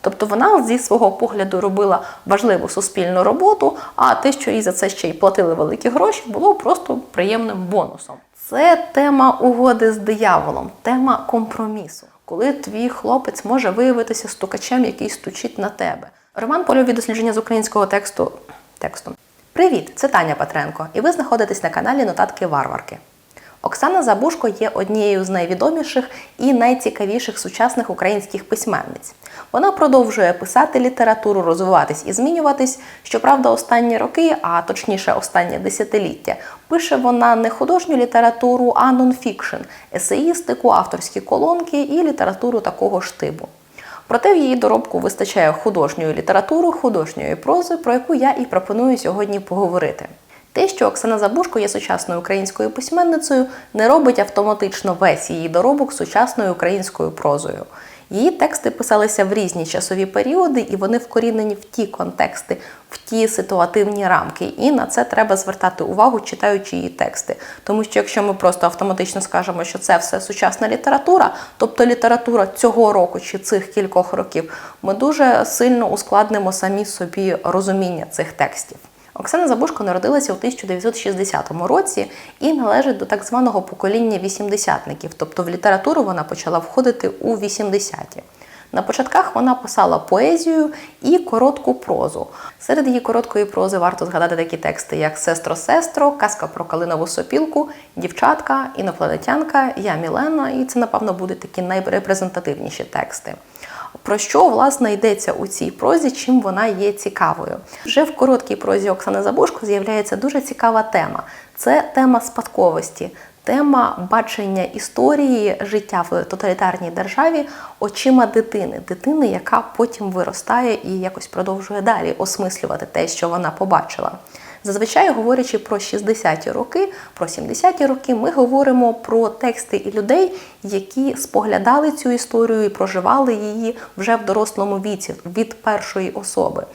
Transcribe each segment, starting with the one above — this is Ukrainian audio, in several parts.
Тобто вона зі свого погляду робила важливу суспільну роботу, а те, що їй за це ще й платили великі гроші, було просто приємним бонусом. Це тема угоди з дияволом, тема компромісу, коли твій хлопець може виявитися стукачем, який стучить на тебе. Роман Польові дослідження з українського тексту текстом. Привіт, це Таня Петренко, і ви знаходитесь на каналі Нотатки Варварки. Оксана Забушко є однією з найвідоміших і найцікавіших сучасних українських письменниць. Вона продовжує писати літературу, розвиватись і змінюватись. Щоправда, останні роки, а точніше останнє десятиліття, пише вона не художню літературу, а нонфікшн, есеїстику, авторські колонки і літературу такого ж типу. Проте в її доробку вистачає художньої літератури, художньої прози, про яку я і пропоную сьогодні поговорити. Те, що Оксана Забушко є сучасною українською письменницею, не робить автоматично весь її доробок сучасною українською прозою. Її тексти писалися в різні часові періоди, і вони вкорінені в ті контексти, в ті ситуативні рамки. І на це треба звертати увагу, читаючи її тексти. Тому що якщо ми просто автоматично скажемо, що це все сучасна література, тобто література цього року чи цих кількох років, ми дуже сильно ускладнимо самі собі розуміння цих текстів. Оксана Забушко народилася у 1960 році і належить до так званого покоління вісімдесятників, тобто в літературу вона почала входити у 80-ті. На початках вона писала поезію і коротку прозу. Серед її короткої прози варто згадати такі тексти, як Сестро, сестро, казка про калинову сопілку, дівчатка, інопланетянка, Я Мілена, і це, напевно, будуть такі найрепрезентативніші тексти. Про що власне йдеться у цій прозі, чим вона є цікавою? Вже в короткій прозі Оксани Забушко з'являється дуже цікава тема. Це тема спадковості, тема бачення історії життя в тоталітарній державі очима дитини, дитини, яка потім виростає і якось продовжує далі осмислювати те, що вона побачила. Зазвичай, говорячи про 60-ті роки, про 70-ті роки, ми говоримо про тексти і людей, які споглядали цю історію і проживали її вже в дорослому віці від першої особи.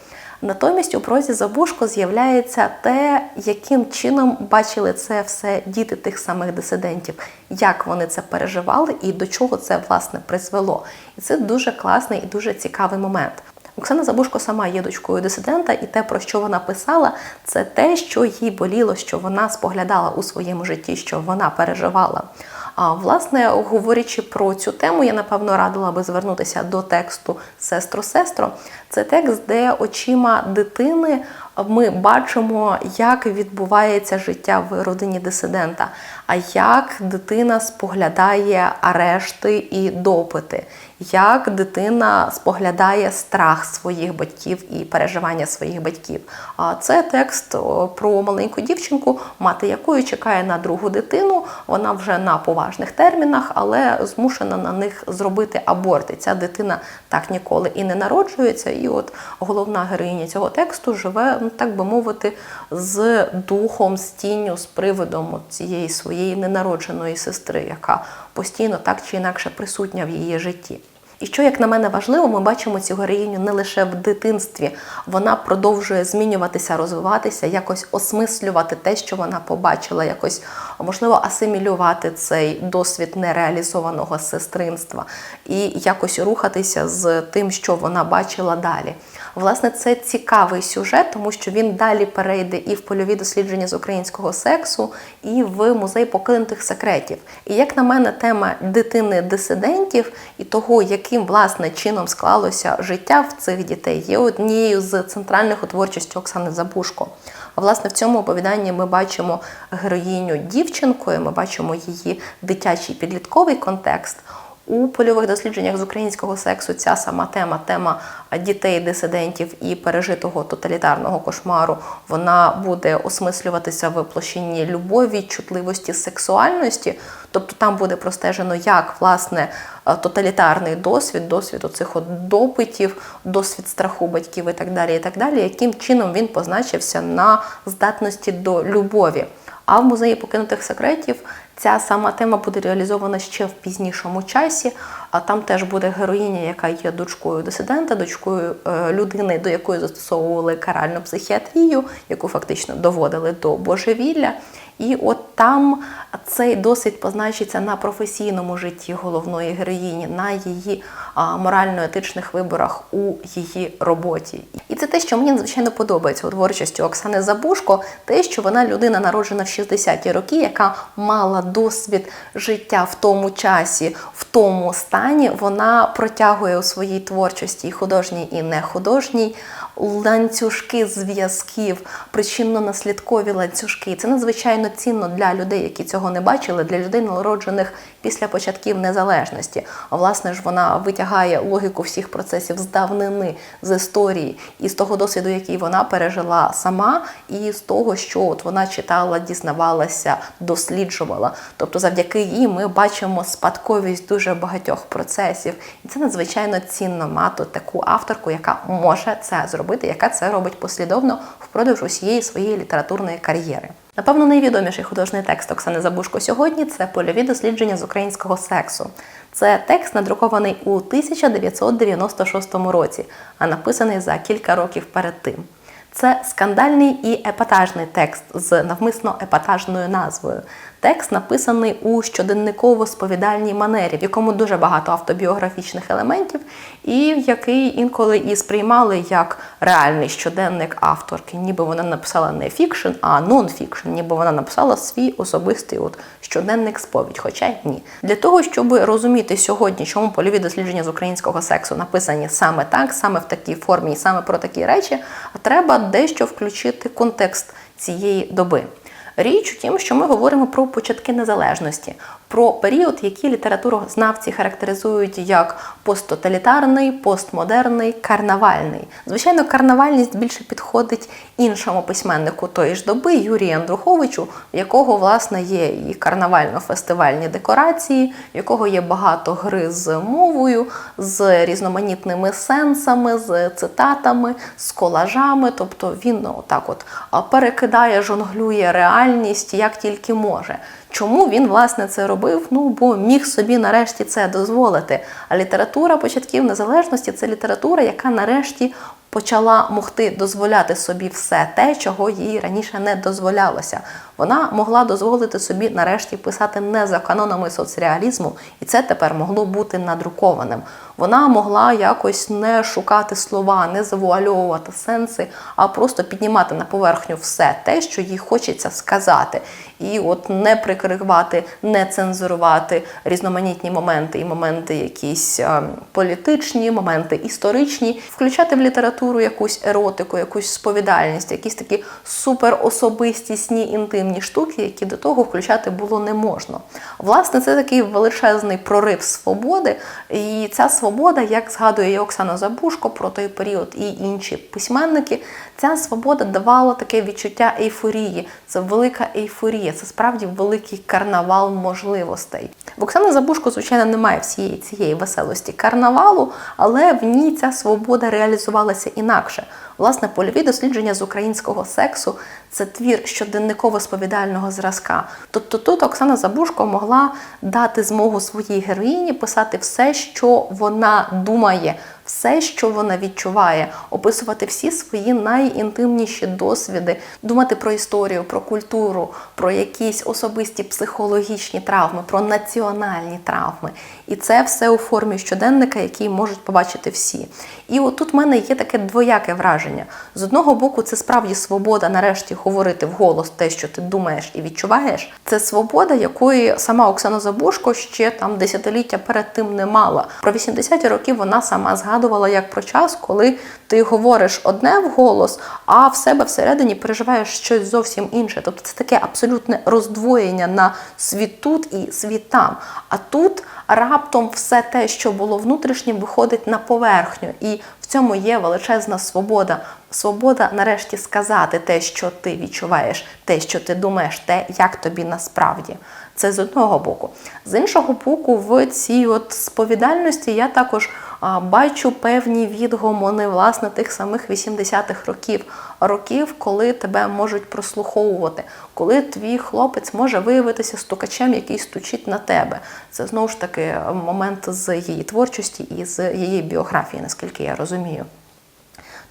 Натомість у прозі Забушко з'являється те, яким чином бачили це все діти тих самих дисидентів, як вони це переживали і до чого це власне призвело. І це дуже класний і дуже цікавий момент. Оксана Забушко сама є дочкою дисидента, і те, про що вона писала, це те, що їй боліло, що вона споглядала у своєму житті, що вона переживала. А власне, говорячи про цю тему, я напевно радила би звернутися до тексту Сестро-сестро. Це текст, де очима дитини ми бачимо, як відбувається життя в родині дисидента, а як дитина споглядає арешти і допити, як дитина споглядає страх своїх батьків і переживання своїх батьків. А це текст про маленьку дівчинку, мати якої чекає на другу дитину. Вона вже на поважних термінах, але змушена на них зробити аборти. Ця дитина так ніколи і не народжується. І от головна героїня цього тексту живе, ну так би мовити, з духом, з тінню, з привидом цієї своєї ненародженої сестри, яка постійно так чи інакше присутня в її житті. І що, як на мене, важливо, ми бачимо цю героїню не лише в дитинстві, вона продовжує змінюватися, розвиватися, якось осмислювати те, що вона побачила, якось можливо асимілювати цей досвід нереалізованого сестринства і якось рухатися з тим, що вона бачила далі. Власне, це цікавий сюжет, тому що він далі перейде і в польові дослідження з українського сексу, і в музей покинутих секретів. І як на мене, тема дитини дисидентів і того, яким власне чином склалося життя в цих дітей, є однією з центральних у творчості Оксани Забушко. А власне в цьому оповіданні ми бачимо героїню дівчинкою, ми бачимо її дитячий підлітковий контекст. У польових дослідженнях з українського сексу ця сама тема, тема дітей, дисидентів і пережитого тоталітарного кошмару, вона буде осмислюватися в площині любові, чутливості, сексуальності. Тобто там буде простежено, як власне тоталітарний досвід, досвід оцих от допитів, досвід страху батьків і так далі, і так далі, яким чином він позначився на здатності до любові. А в музеї покинутих секретів ця сама тема буде реалізована ще в пізнішому часі. А там теж буде героїня, яка є дочкою дисидента, дочкою е, людини, до якої застосовували каральну психіатрію, яку фактично доводили до божевілля. І от там цей досвід позначиться на професійному житті головної героїні, на її морально-етичних виборах у її роботі. І це те, що мені надзвичайно подобається у творчості Оксани Забушко, те, що вона людина народжена в 60-ті роки, яка мала досвід життя в тому часі, в тому стані, вона протягує у своїй творчості і художній, і не художній ланцюжки зв'язків, причинно-наслідкові ланцюжки. Це надзвичайно цінно для людей, які цього не бачили, для людей, народжених після початків незалежності. Власне ж вона витягає логіку всіх процесів з давнини, з історії, і з того досвіду, який вона пережила сама, і з того, що от вона читала, дізнавалася, досліджувала. Тобто, завдяки їй ми бачимо спадковість дуже багатьох процесів. І це надзвичайно цінно мати таку авторку, яка може це зробити, яка це робить послідовно впродовж усієї своєї літературної кар'єри. Напевно, найвідоміший художній текст Оксани Забушко сьогодні це польові дослідження з українського сексу. Це текст, надрукований у 1996 році, а написаний за кілька років перед тим. Це скандальний і епатажний текст з навмисно епатажною назвою. Текст написаний у щоденниково-сповідальній манері, в якому дуже багато автобіографічних елементів, і який інколи і сприймали як реальний щоденник авторки, ніби вона написала не фікшн, а нон-фікшн, ніби вона написала свій особистий от щоденник сповідь, хоча ні. Для того, щоб розуміти сьогодні, чому польові дослідження з українського сексу написані саме так, саме в такій формі і саме про такі речі, треба дещо включити контекст цієї доби. Річ у тім, що ми говоримо про початки незалежності, про період, який літературознавці характеризують як посттоталітарний, постмодерний, карнавальний. Звичайно, карнавальність більше підходить іншому письменнику тої ж доби Юрію Андруховичу, в якого власне є і карнавально-фестивальні декорації, в якого є багато гри з мовою, з різноманітними сенсами, з цитатами, з колажами. Тобто він ну, так от перекидає, жонглює реальність як тільки може. Чому він власне це робив? Ну бо міг собі нарешті це дозволити. А література початків незалежності це література, яка нарешті почала могти дозволяти собі все те, чого їй раніше не дозволялося. Вона могла дозволити собі нарешті писати не за канонами соцреалізму, і це тепер могло бути надрукованим. Вона могла якось не шукати слова, не завуальовувати сенси, а просто піднімати на поверхню все те, що їй хочеться сказати, і от не прикривати, не цензурувати різноманітні моменти, і моменти якісь е, політичні, моменти історичні, включати в літературу якусь еротику, якусь сповідальність, якісь такі суперособистісні інтимні штуки, які до того включати було не можна. Власне, це такий величезний прорив свободи, і ця свобода, як згадує і Оксана Забушко про той період і інші письменники, ця свобода давала таке відчуття ейфорії. Це велика ейфорія, це справді великий карнавал можливостей. В Оксани Забушко, звичайно, немає всієї цієї веселості карнавалу, але в ній ця свобода реалізувалася інакше. Власне, польові дослідження з українського сексу це твір щоденниково-сповідального зразка. Тобто тут Оксана Забушко могла дати змогу своїй героїні писати все, що вона думає, все, що вона відчуває, описувати всі свої найінтимніші досвіди, думати про історію, про культуру, про якісь особисті психологічні травми, про національні травми. І це все у формі щоденника, який можуть побачити всі. І отут в мене є таке двояке враження. З одного боку, це справді свобода нарешті говорити вголос те, що ти думаєш і відчуваєш. Це свобода, якої сама Оксана Забушко ще там десятиліття перед тим не мала. Про 80-ті роки вона сама згадувала як про час, коли ти говориш одне вголос, а в себе всередині переживаєш щось зовсім інше. Тобто це таке абсолютне роздвоєння на світ тут і світ там. А тут раптом все те, що було внутрішнім, виходить на поверхню. І в цьому є величезна свобода. Свобода нарешті сказати те, що ти відчуваєш, те, що ти думаєш, те, як тобі насправді. Це з одного боку. З іншого боку, в цій от сповідальності я також бачу певні відгомони власне тих самих 80-х років, років, коли тебе можуть прослуховувати, коли твій хлопець може виявитися стукачем, який стучить на тебе. Це знову ж таки момент з її творчості і з її біографії, наскільки я розумію.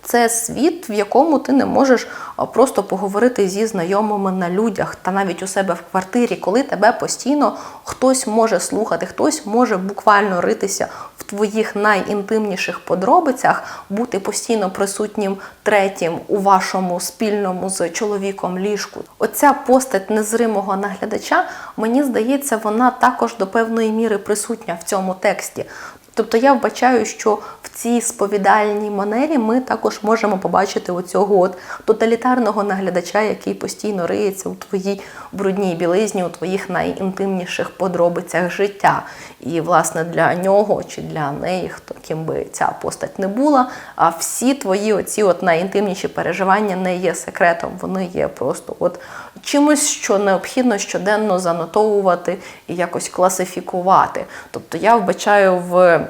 Це світ, в якому ти не можеш просто поговорити зі знайомими на людях та навіть у себе в квартирі, коли тебе постійно хтось може слухати, хтось може буквально ритися в твоїх найінтимніших подробицях, бути постійно присутнім третім у вашому спільному з чоловіком ліжку. Оця постать незримого наглядача, мені здається, вона також до певної міри присутня в цьому тексті. Тобто я вбачаю, що в цій сповідальній манері ми також можемо побачити оцього от тоталітарного наглядача, який постійно риється у твоїй брудній білизні, у твоїх найінтимніших подробицях життя. І, власне, для нього чи для неї, хто ким би ця постать не була, а всі твої оці от найінтимніші переживання не є секретом, вони є просто от чимось, що необхідно щоденно занотовувати і якось класифікувати. Тобто я вбачаю в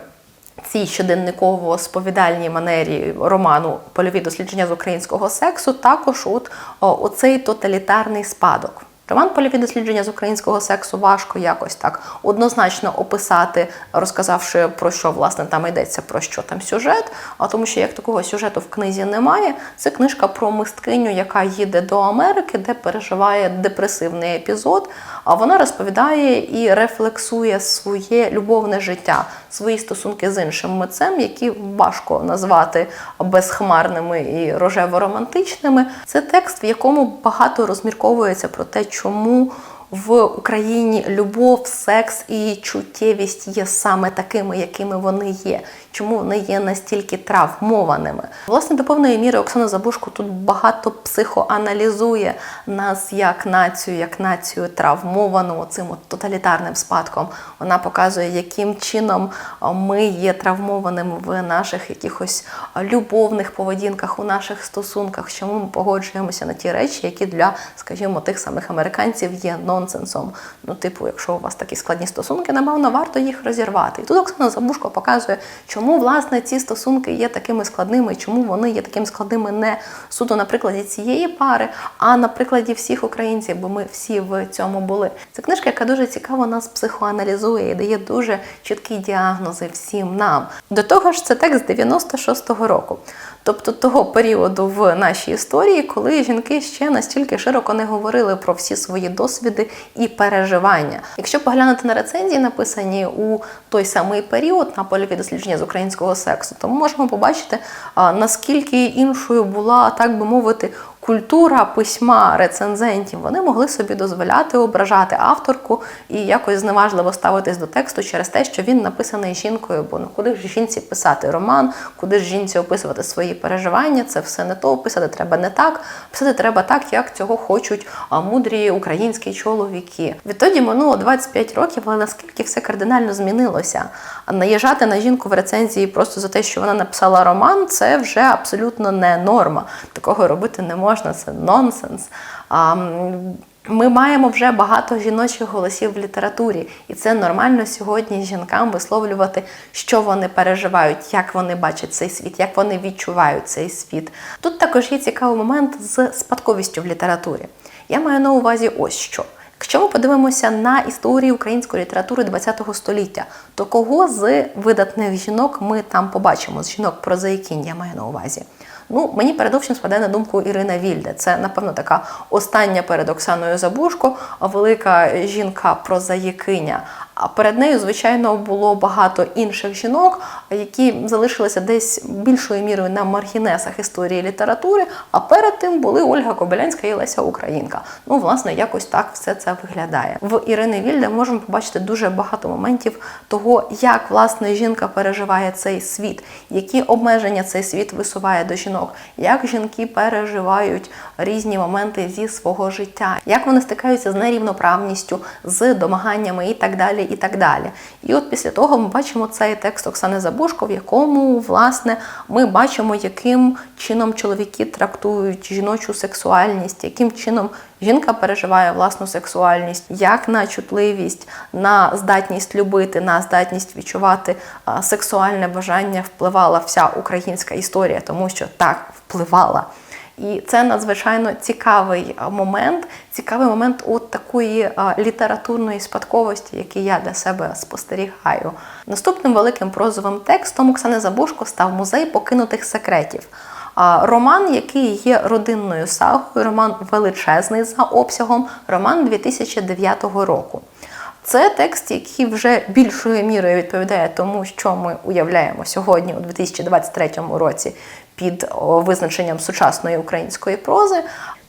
цій щоденниково-сповідальній манері роману Польові дослідження з українського сексу також от о, оцей тоталітарний спадок. Роман Польові дослідження з українського сексу важко якось так однозначно описати, розказавши про що власне там йдеться, про що там сюжет. А тому, що як такого сюжету в книзі немає, це книжка про мисткиню, яка їде до Америки, де переживає депресивний епізод. А вона розповідає і рефлексує своє любовне життя, свої стосунки з іншим митцем, які важко назвати безхмарними і рожево-романтичними. Це текст, в якому багато розмірковується про те, чому в Україні любов, секс і чуттєвість є саме такими, якими вони є. Чому вони є настільки травмованими? Власне, до певної міри Оксана Забушко тут багато психоаналізує нас як націю, як націю травмовану цим от тоталітарним спадком. Вона показує, яким чином ми є травмованими в наших якихось любовних поведінках, у наших стосунках, чому ми погоджуємося на ті речі, які для, скажімо, тих самих американців є нонсенсом. Ну, типу, якщо у вас такі складні стосунки, напевно, варто їх розірвати. І тут Оксана Забушко показує, чому власне ці стосунки є такими складними, чому вони є такими складними не суто на прикладі цієї пари, а на прикладі всіх українців, бо ми всі в цьому були. Це книжка, яка дуже цікаво нас психоаналізує і дає дуже чіткі діагнози всім нам. До того ж, це текст 96-го року. Тобто того періоду в нашій історії, коли жінки ще настільки широко не говорили про всі свої досвіди і переживання. Якщо поглянути на рецензії, написані у той самий період на польові дослідження з українського сексу, то ми можемо побачити, наскільки іншою була, так би мовити, культура письма рецензентів. Вони могли собі дозволяти ображати авторку і якось зневажливо ставитись до тексту через те, що він написаний жінкою. Бо ну куди ж жінці писати роман, куди ж жінці описувати свої переживання? Це все не то. Писати треба не так. Писати треба так, як цього хочуть мудрі українські чоловіки. Відтоді минуло 25 років, але наскільки все кардинально змінилося. Наїжджати на жінку в рецензії просто за те, що вона написала роман, це вже абсолютно не норма. Такого робити не можна, це нонсенс. А, ми маємо вже багато жіночих голосів в літературі, і це нормально сьогодні жінкам висловлювати, що вони переживають, як вони бачать цей світ, як вони відчувають цей світ. Тут також є цікавий момент з спадковістю в літературі. Я маю на увазі ось що. Якщо ми подивимося на історію української літератури ХХ століття, то кого з видатних жінок ми там побачимо? З жінок прозаїкінь, я маю на увазі. Ну, мені передовсім спаде на думку Ірина Вільде. Це, напевно, така остання перед Оксаною Забушко, велика жінка-прозаїкиня. А перед нею, звичайно, було багато інших жінок, які залишилися десь більшою мірою на маргінесах історії літератури. А перед тим були Ольга Кобилянська і Леся Українка. Ну, власне, якось так все це виглядає. В Ірини Вільде можемо побачити дуже багато моментів того, як власне жінка переживає цей світ, які обмеження цей світ висуває до жінок, як жінки переживають різні моменти зі свого життя, як вони стикаються з нерівноправністю, з домаганнями і так далі і так далі. І от після того ми бачимо цей текст Оксани Забушко, в якому, власне, ми бачимо, яким чином чоловіки трактують жіночу сексуальність, яким чином жінка переживає власну сексуальність, як на чутливість, на здатність любити, на здатність відчувати сексуальне бажання впливала вся українська історія, тому що так впливала. І це надзвичайно цікавий момент, цікавий момент от такої літературної спадковості, який я для себе спостерігаю. Наступним великим прозовим текстом Оксани Забушко став музей покинутих секретів. Роман, який є родинною сагою, роман величезний за обсягом, роман 2009 року. Це текст, який вже більшою мірою відповідає тому, що ми уявляємо сьогодні, у 2023 році, під визначенням сучасної української прози.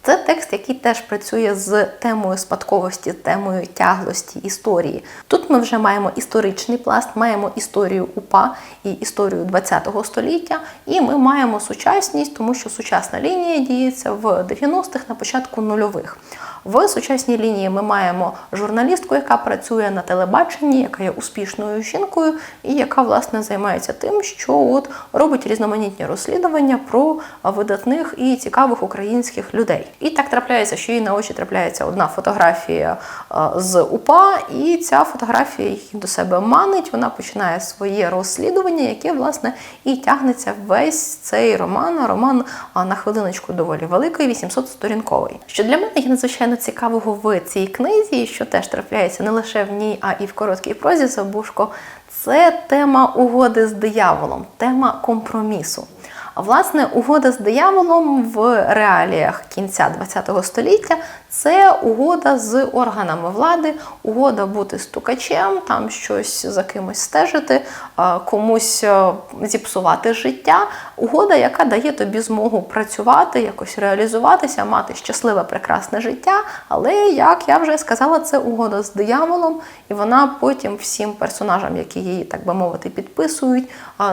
Це текст, який теж працює з темою спадковості, темою тяглості історії. Тут ми вже маємо історичний пласт, маємо історію УПА і історію ХХ століття, і ми маємо сучасність, тому що сучасна лінія діється в 90-х на початку нульових. В сучасній лінії ми маємо журналістку, яка працює на телебаченні, яка є успішною жінкою, і яка власне займається тим, що от робить різноманітні розслідування про видатних і цікавих українських людей. І так трапляється, що їй на очі трапляється одна фотографія е, з УПА, і ця фотографія її до себе манить. Вона починає своє розслідування, яке власне і тягнеться весь цей роман. Роман на хвилиночку доволі великий, 800 сторінковий. Що для мене є надзвичайно цікавого в цій книзі, що теж трапляється не лише в ній, а і в короткій прозі Забушко. Це тема угоди з дияволом, тема компромісу. Власне, угода з дияволом в реаліях кінця ХХ століття це угода з органами влади, угода бути стукачем, там щось за кимось стежити, комусь зіпсувати життя. Угода, яка дає тобі змогу працювати, якось реалізуватися, мати щасливе, прекрасне життя. Але, як я вже сказала, це угода з дияволом, і вона потім всім персонажам, які її, так би мовити, підписують,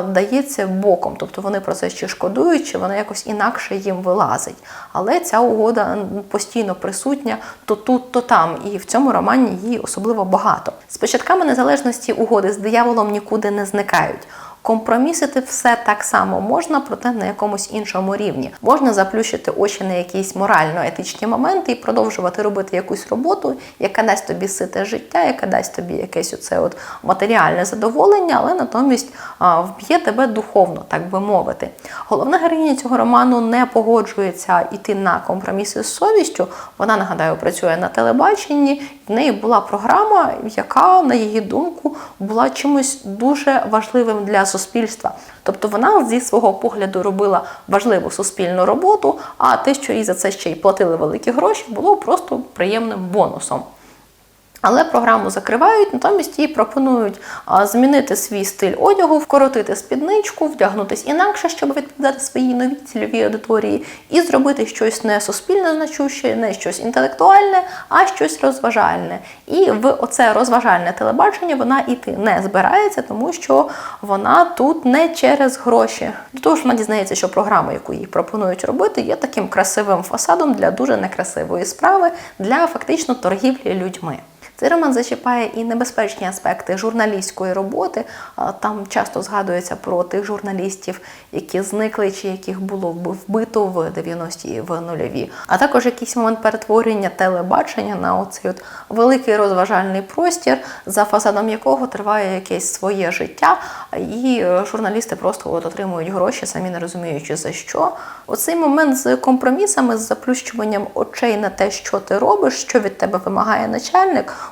дається боком. Тобто вони про це ще шкодують, чи вона якось інакше їм вилазить. Але ця угода постійно присутня то тут, то там, і в цьому романі її особливо багато. З початками незалежності угоди з дияволом нікуди не зникають. Компромісити все так само можна, проте на якомусь іншому рівні. Можна заплющити очі на якісь морально-етичні моменти і продовжувати робити якусь роботу, яка дасть тобі сите життя, яка дасть тобі якесь оце от матеріальне задоволення, але натомість вб'є тебе духовно, так би мовити. Головна героїня цього роману не погоджується йти на компроміси з совістю. Вона нагадаю працює на телебаченні. В неї була програма, яка, на її думку, була чимось дуже важливим для суспільства. Тобто вона зі свого погляду робила важливу суспільну роботу, а те, що їй за це ще й платили великі гроші, було просто приємним бонусом. Але програму закривають, натомість їй пропонують змінити свій стиль одягу, вкоротити спідничку, вдягнутись інакше, щоб відповідати своїй новій цільовій аудиторії, і зробити щось не суспільно значуще, не щось інтелектуальне, а щось розважальне. І в оце розважальне телебачення вона іти не збирається, тому що вона тут не через гроші. До того ж, вона дізнається, що програма, яку їй пропонують робити, є таким красивим фасадом для дуже некрасивої справи, для фактично торгівлі людьми. Цей роман зачіпає і небезпечні аспекти журналістської роботи. Там часто згадується про тих журналістів, які зникли чи яких було вбито в 90-ті в нульові. А також якийсь момент перетворення телебачення на оцей от великий розважальний простір, за фасадом якого триває якесь своє життя, і е, журналісти просто от отримують гроші, самі не розуміючи за що. Оцей момент з компромісами, з заплющуванням очей на те, що ти робиш, що від тебе вимагає начальник.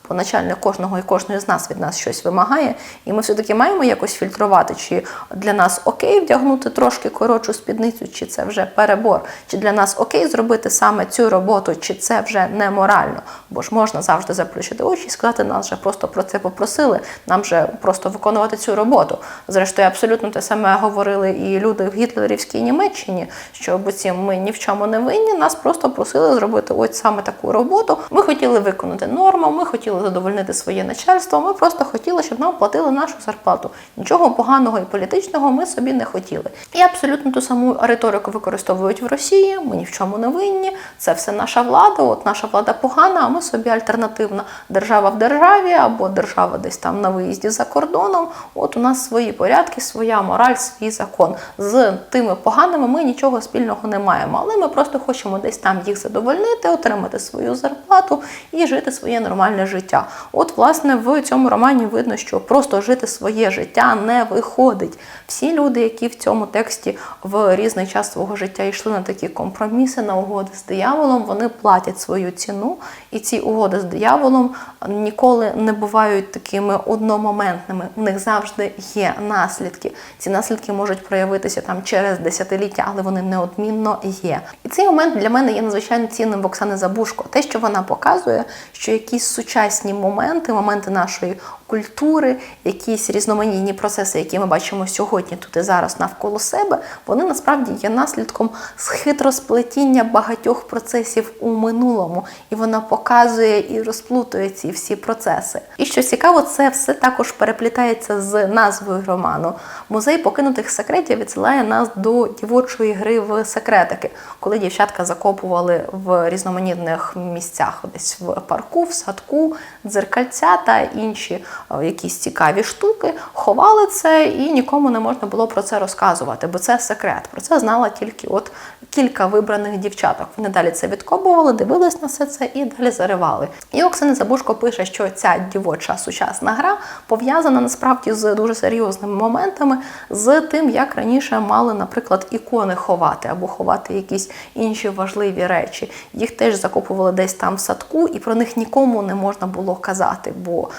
Бо начальник кожного і кожної з нас від нас щось вимагає, і ми все-таки маємо якось фільтрувати, чи для нас окей вдягнути трошки коротшу спідницю, чи це вже перебор, чи для нас окей зробити саме цю роботу, чи це вже неморально. Бо ж можна завжди заплющити очі і сказати, нас вже просто про це попросили, нам вже просто виконувати цю роботу. Зрештою, абсолютно те саме говорили і люди в гітлерівській Німеччині, що буці ми ні в чому не винні, нас просто просили зробити ось саме таку роботу. Ми хотіли виконати норму, ми хотіли задовольнити своє начальство. Ми просто хотіли, щоб нам платили нашу зарплату. Нічого поганого і політичного ми собі не хотіли. І абсолютно ту саму риторику використовують в Росії. Ми ні в чому не винні. Це все наша влада. От наша влада погана, а ми собі альтернативна держава в державі або держава десь там на виїзді за кордоном. От у нас свої порядки, своя мораль, свій закон. З тими поганими ми нічого спільного не маємо. Але ми просто хочемо десь там їх задовольнити, отримати свою зарплату і жити своє нормальне життя. Життя. От, власне, в цьому романі видно, що просто жити своє життя не виходить. Всі люди, які в цьому тексті в різний час свого життя йшли на такі компроміси, на угоди з дияволом, вони платять свою ціну, і ці угоди з дияволом ніколи не бувають такими одномоментними. В них завжди є наслідки. Ці наслідки можуть проявитися там через десятиліття, але вони неодмінно є. І цей момент для мене є надзвичайно цінним в Оксани Забушко. Те, що вона показує, що якісь сучасні моменти, моменти нашої культури, якісь різноманітні процеси, які ми бачимо сьогодні, тут і зараз навколо себе, вони насправді є наслідком схитросплетіння багатьох процесів у минулому, і вона показує і розплутує ці всі процеси. І що цікаво, це все також переплітається з назвою роману. Музей покинутих секретів відсилає нас до дівочої гри в секретики, коли дівчатка закопували в різноманітних місцях, десь в парку, в садку, дзеркальця та інші е, якісь цікаві штуки, ховали це і нікому не можна було про це розказувати, бо це секрет. Про це знала тільки от кілька вибраних дівчаток. Вони далі це відкопували, дивились на все це і далі заривали. І Оксана Забушко пише, що ця дівоча сучасна гра пов'язана насправді з дуже серйозними моментами, з тим, як раніше мали, наприклад, ікони ховати або ховати якісь інші важливі речі. Їх теж закопували десь там в садку, і про них нікому не можна було казати, бо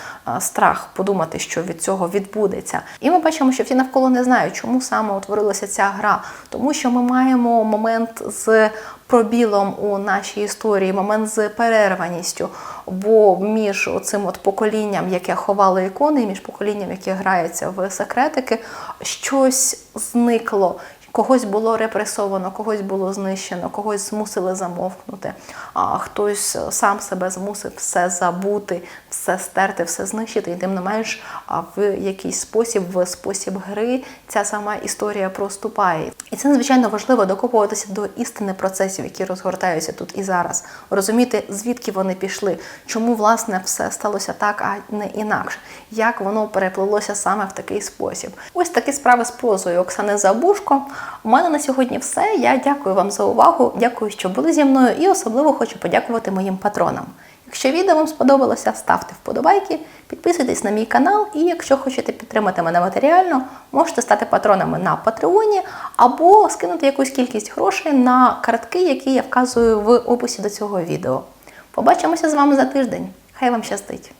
страх подумати, що від цього відбудеться. І ми бачимо, що всі навколо не знають, чому саме утворилася ця гра, тому що ми маємо момент з пробілом у нашій історії, момент з перерваністю. Бо між цим от поколінням, яке ховало ікони, і між поколінням, яке грається в секретики, щось зникло. Когось було репресовано, когось було знищено, когось змусили замовкнути, а хтось сам себе змусив все забути, все стерти, все знищити. І тим не менш, в якийсь спосіб, в спосіб гри, ця сама історія проступає. І це надзвичайно важливо докопуватися до істини процесів, які розгортаються тут і зараз. Розуміти, звідки вони пішли, чому власне все сталося так, а не інакше, як воно переплилося саме в такий спосіб. Ось такі справи з прозою Оксани Забушко. У мене на сьогодні все. Я дякую вам за увагу. Дякую, що були зі мною, і особливо хочу подякувати моїм патронам. Якщо відео вам сподобалося, ставте вподобайки, підписуйтесь на мій канал, і якщо хочете підтримати мене матеріально, можете стати патронами на Патреоні або скинути якусь кількість грошей на картки, які я вказую в описі до цього відео. Побачимося з вами за тиждень. Хай вам щастить!